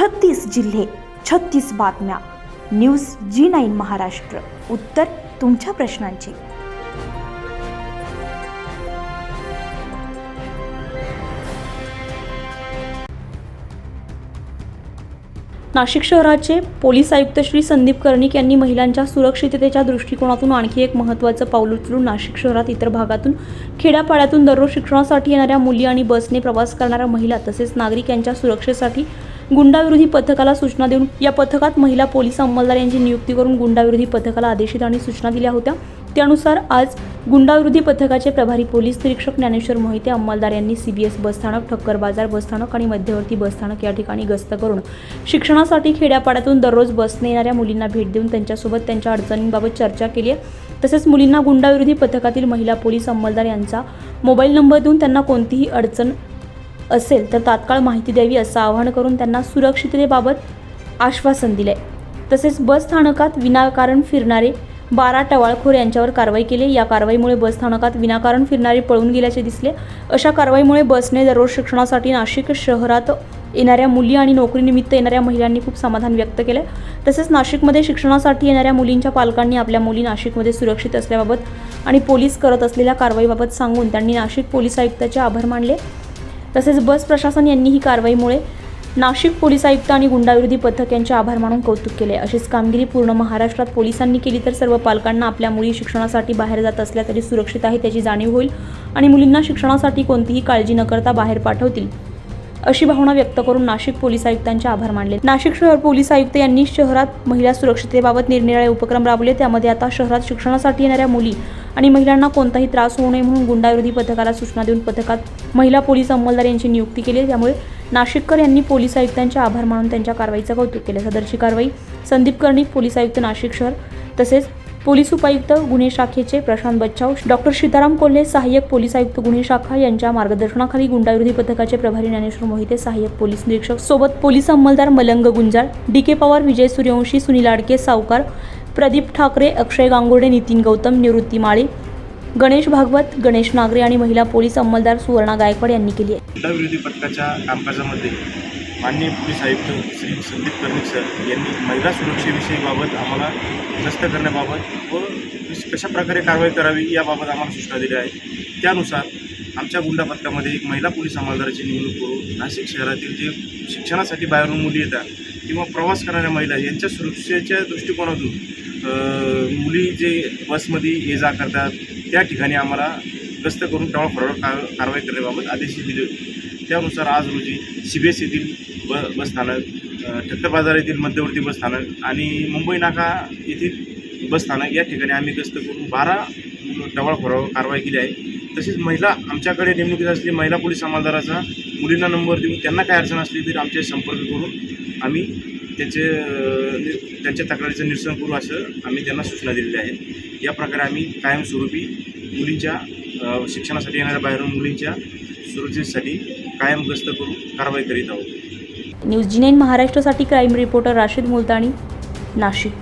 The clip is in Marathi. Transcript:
छत्तीस जिल्हे छत्तीस बातम्या. News G nine Maharashtra. उत्तर तुमच्या प्रश्नांची. नाशिक शहराचे पोलीस आयुक्त श्री संदीप कर्णिक यांनी महिलांच्या सुरक्षिततेच्या दृष्टिकोनातून आणखी एक महत्त्वाचं पाऊल उचलून नाशिक शहरात इतर भागातून खेड्यापाड्यातून दररोज शिक्षणासाठी येणाऱ्या मुली आणि बसने प्रवास करणाऱ्या महिला तसेच नागरिक यांच्या सुरक्षेसाठी गुंडाविरोधी पथकाला सूचना देऊन या पथकात महिला पोलीस अंमलदार यांची नियुक्ती करून गुंडाविरोधी पथकाला आदेशित आणि सूचना दिल्या होत्या. त्यानुसार आज गुंडाविरोधी पथकाचे प्रभारी पोलीस निरीक्षक ज्ञानेश्वर मोहिते अंमलदार यांनी सीबीएस बसस्थानक ठक्कर बाजार बसस्थानक आणि मध्यवर्ती बसस्थानक या ठिकाणी गस्त करून शिक्षणासाठी खेड्यापाड्यातून दररोज बसने येणाऱ्या मुलींना भेट देऊन त्यांच्यासोबत त्यांच्या अडचणींबाबत चर्चा केली आहे. तसेच मुलींना गुंडाविरोधी पथकातील महिला पोलीस अंमलदार यांचा मोबाईल नंबर देऊन त्यांना कोणतीही अडचण असेल तर तात्काळ माहिती द्यावी असं आवाहन करून त्यांना सुरक्षिततेबाबत आश्वासन दिले तसेच बस स्थानकात विनाकारण फिरणारे बारा टवाळखोर यांच्यावर कारवाई केली. या कारवाईमुळे बस स्थानकात विनाकारण फिरणारे पळून गेल्याचे दिसले. अशा कारवाईमुळे बसने दररोज शिक्षणासाठी नाशिक शहरात येणाऱ्या मुली आणि नोकरीनिमित्त येणाऱ्या महिलांनी खूप समाधान व्यक्त केलं तसेच नाशिकमध्ये शिक्षणासाठी येणाऱ्या मुलींच्या पालकांनी आपल्या मुली नाशिकमध्ये सुरक्षित असल्याबाबत आणि पोलीस करत असलेल्या कारवाईबाबत सांगून त्यांनी नाशिक पोलीस आयुक्ताचे आभार मानले. तसेच बस प्रशासन यांनी ही कारवाईमुळे नाशिक पोलीस आयुक्त आणि गुंडाविरोधी पथक यांचे आभार मानून कौतुक केले. अशीच कामगिरी पूर्ण महाराष्ट्रात पोलिसांनी केली तर सर्व पालकांना आपल्या मुली शिक्षणासाठी बाहेर जात असल्या तरी सुरक्षित आहे त्याची जाणीव होईल आणि मुलींना शिक्षणासाठी कोणतीही काळजी न करता बाहेर पाठवतील. अशी भावना व्यक्त करून नाशिक पोलीस आयुक्तांचे आभार मानले. नाशिक शहर पोलीस आयुक्त यांनी शहरात महिला सुरक्षिततेबाबत निरनिराळे उपक्रम राबवले. त्यामध्ये आता शहरात शिक्षणासाठी येणाऱ्या मुली आणि महिलांना कोणताही त्रास होऊ नये म्हणून गुंडाविरोधी पथकाला सूचना देऊन पथकात महिला पोलीस अंमलदार यांची नियुक्ती केली. त्यामुळे नाशिककर यांनी पोलीस आयुक्तांचे आभार मानून त्यांच्या कारवाईचं कौतुक केले. सदरची कारवाई संदीप कर्णिक पोलीस आयुक्त नाशिक शहर तसेच पोलीस उपायुक्त गुन्हे शाखेचे प्रशांत बच्चाव डॉक्टर सीताराम कोल्हे सहाय्यक पोलीस आयुक्त गुन्हे शाखा यांच्या मार्गदर्शनाखाली गुंडाविरोधी पथकाचे प्रभारी ज्ञानेश्वर मोहिते सहाय्यक पोलीस निरीक्षक सोबत पोलीस अंमलदार मलंग गुंजाळ डी के पवार विजय सूर्यवंशी सुनील आडके सावकार प्रदीप ठाकरे अक्षय गांगुर्डे नितीन गौतम निवृत्ती माळे गणेश भागवत गणेश नागरे आणि महिला पोलीस अंमलदार सुवर्णा गायकवाड यांनी केली आहे. गुंडाविरोधी पथकाच्या कामकाजामध्ये माननीय पोलीस आयुक्त श्री संदीप कर्णिक सर यांनी महिला सुरक्षेविषयीबाबत आम्हाला गस्त करण्याबाबत व कशाप्रकारे कशा प्रकारे कारवाई करावी याबाबत आम्हाला सूचना दिल्या आहेत त्यानुसार आमच्या गुंडा पथकामध्ये एक महिला पोलीस अंमलदाराची नेमणूक करून नाशिक शहरातील जे शिक्षणासाठी बाहेरून मुली येतात किंवा प्रवास करणाऱ्या महिला यांच्या सुरक्षेच्या दृष्टिकोनातून मुली जे बसमध्ये ये जा करतात त्या ठिकाणी आम्हाला गस्त करून टळफळ कार कारवाई करण्याबाबत आदेश दिले होते त्यानुसार आज रोजी सी बी एस येथील ब बसस्थानक अ, ठक्कर बाजार येथील मध्यवर्ती बसस्थानक आणि मुंबई नाका येथील बसस्थानक या ठिकाणी आम्ही गस्त करून बारा टवाळखोरावर कारवाई केली आहे. तसेच महिला आमच्याकडे नेमणुकीत असलेली महिला पोलीस अंमलदाराचा मुलींना नंबर देऊन त्यांना काय अडचण असली तरी आमचे संपर्क करून आम्ही त्याचे त्यांच्या तक्रारीचं निरसन करू असं आम्ही त्यांना सूचना दिलेल्या आहेत या प्रकारे आम्ही कायमस्वरूपी मुलींच्या शिक्षणासाठी येणाऱ्या बाहेरून मुलींच्या सुरक्षेसाठी कायम गस्त करून कारवाई करीत आहोत. न्यूज जी नाईन महाराष्ट्रासाठी क्राईम रिपोर्टर राशीद मुलतानी नाशिक.